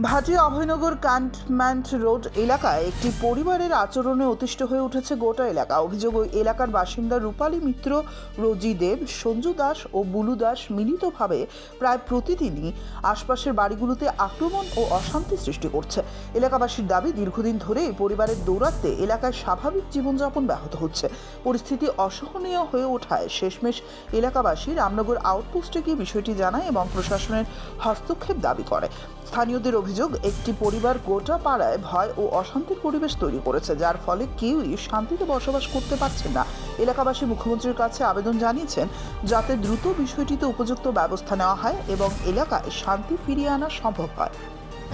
ভাটি Abhaynagar cantonment road এলাকায় একটি পরিবারের আচরণে অতিষ্ঠ হয়ে উঠেছে গোটা এলাকা। অভিযোগ, ওই এলাকার বাসিন্দা রূপালী মিত্র, রোজি দেব, সঞ্জু দাস ও বুলু দাস মিলিতভাবে প্রায় প্রতিদিনই আশপাশের বাড়িগুলোতে আক্রমণ ও অশান্তি সৃষ্টি করছে। এলাকাবাসীর দাবি, দীর্ঘদিন ধরে এই পরিবারের দৌরাত্মে এলাকায় স্বাভাবিক জীবনযাপন ব্যাহত হচ্ছে। পরিস্থিতি অসহনীয় হয়ে ওঠায় শেষমেশ এলাকাবাসী রামনগর আউটপোস্টে গিয়ে বিষয়টি জানায় এবং প্রশাসনের হস্তক্ষেপ দাবি করে। স্থানীয়দের অভিযোগ, একটি পরিবার গোটা পাড়ায় ভয় ও অশান্তির পরিবেশ তৈরি করেছে, যার ফলে কেউই শান্তিতে বসবাস করতে পারছে না। এলাকাবাসী মুখ্যমন্ত্রীর কাছে আবেদন জানিয়েছেন, যাতে দ্রুত বিষয়টিতে উপযুক্ত ব্যবস্থা নেওয়া হয় এবং এলাকায় শান্তি ফিরিয়ে আনা সম্ভব হয়।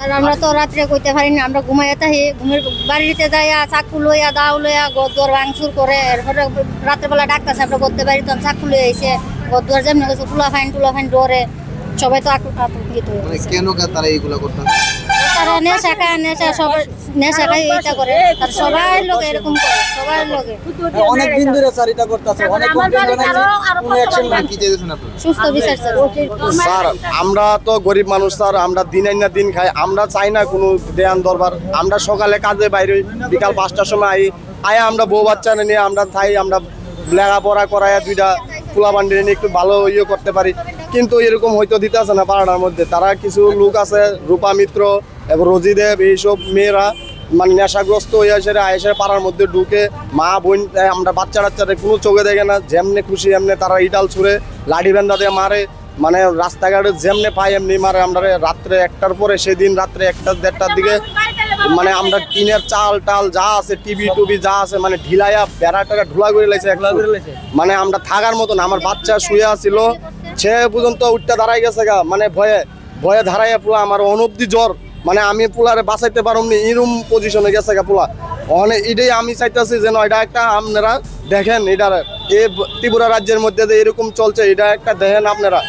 আর আমরা তো রাত্রে কইতে পারি না, আমরা ঘুমাইয়া থাকি, ঘুমের বাড়িতে যাইয়া চাকু লইয়া, দাও লইয়া গদর ভাঙচুর করে, এরপরে রাত্রেবেলা ডাক্তার আমরা করতে পারি তখন চাকু লইয়া আইসে গদর যেমনি টুলা ফাইন টুলা ফাইন ডরে সবাই তো আতঙ্ক- আতঙ্কিত হয়ে মানে কেন কা- তারা এইগুলা করতেছে? তারা নেশা খায় নেশা সবাই নেশা খায় এটা করে। আর সবাই লোক এরকম করে সবাই লোকে। অনেক দিন ধরে স্যার এটা করতেছে অনেক কমপ্লেন জানাইছে কোনো অ্যাকশন নাই। কি চাইতেছেন আপনারা? সুস্থ বিচার চাই। স্যার আমরা তো গরিব মানুষ স্যার আমরা দিন আইন না দিন খাই আমরা চাই না কোনো দেয়ান দরবার। আমরা সকালে কাজে বাইরে বিকাল পাঁচটার সময় আই আয়া আমরা বউ বাচ্চা নিয়ে আমরা চাই আমরা লেখাপড়া করায় দুইটা পোলা বান্ডি নিয়ে একটু ভালো ইয়ে করতে পারি। কিন্তু এরকম হয়তো দিতেছে না পাড়ার মধ্যে। তারা কিছু লোক আছে রূপা মিত্র এবং রজিদেব এইসব মেয়েরা মানে নেশাগ্রস্ত হয়ে আসে আয়েসে পাড়ার মধ্যে ঢুকে মা বোন আমরা বাচ্চা টাচ্চারে কোনো চোখে দেখে না যেমনে খুশি এমনি তারা ইটাল ছুড়ে লাঠি বেন্দা দিয়ে মারে মানে রাস্তাঘাটে যেমনে পাই এমনি মারে আমরা রাত্রে একটার পরে সেদিন রাত্রে একটা দেড়টার দিকে মানে আমরা টিনের চাল টাল যা আছে টিভি টুবি যা আছে মানে ঢিলাইয়া বেড়া টেরা ঢুলা করে একলা মানে আমরা থাকার মতন আমার বাচ্চা শুয়ে আছিল সে পর্যন্ত উঠতে দাঁড়াই গেছে গা মানে ভয়ে ভয়ে দাঁড়াইয়া পুরো আমার অনব্দি জ্বর মানে আমি পুলারে বাঁচাইতে পারমনি এরম পজিশনে গেছে গা পুলা ওখানে এটাই আমি চাইতেছি যেন এটা একটা আপনারা দেখেন, এটার, এই ত্রিপুরা রাজ্যের মধ্যে যে এরকম চলছে, এটা একটা দেখেন আপনারা।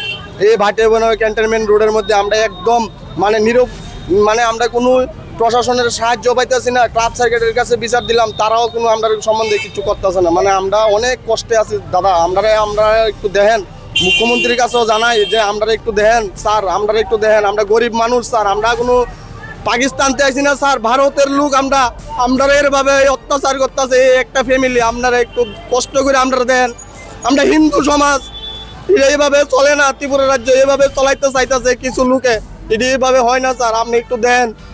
এই ভাটে ক্যান্টনমেন্ট রোডের মধ্যে আমরা একদম মানে নিরব মানে আমরা কোনো প্রশাসনের সাহায্য পাইতেছি না, ক্লাব সার্কিটের কাছে বিচার দিলাম, তারাও কোনো আমরা সম্বন্ধে কিছু করতেছে না। মানে আমরা অনেক কষ্টে আছি, দাদা আমরা আমরা একটু দেখেন। মুখ্যমন্ত্রীর কাছেও জানাই যে আমরা একটু দেখেন, স্যার আমরা একটু দেখেন, আমরা গরিব মানুষ, স্যার, আমরা কোনো পাকিস্তান চাইছি না, স্যার, ভারতের লোক, আমরা আমরা এরভাবে অত্যাচার করতেছে, এই একটা ফ্যামিলি আপনারা একটু কষ্ট করে আমরা দেন আমরা হিন্দু সমাজ এইভাবে চলে না, ত্রিপুরা রাজ্য এইভাবে চলাইতে চাইতেছে কিছু লোকে, এটা এইভাবে হয় না, স্যার, আপনি একটু দেন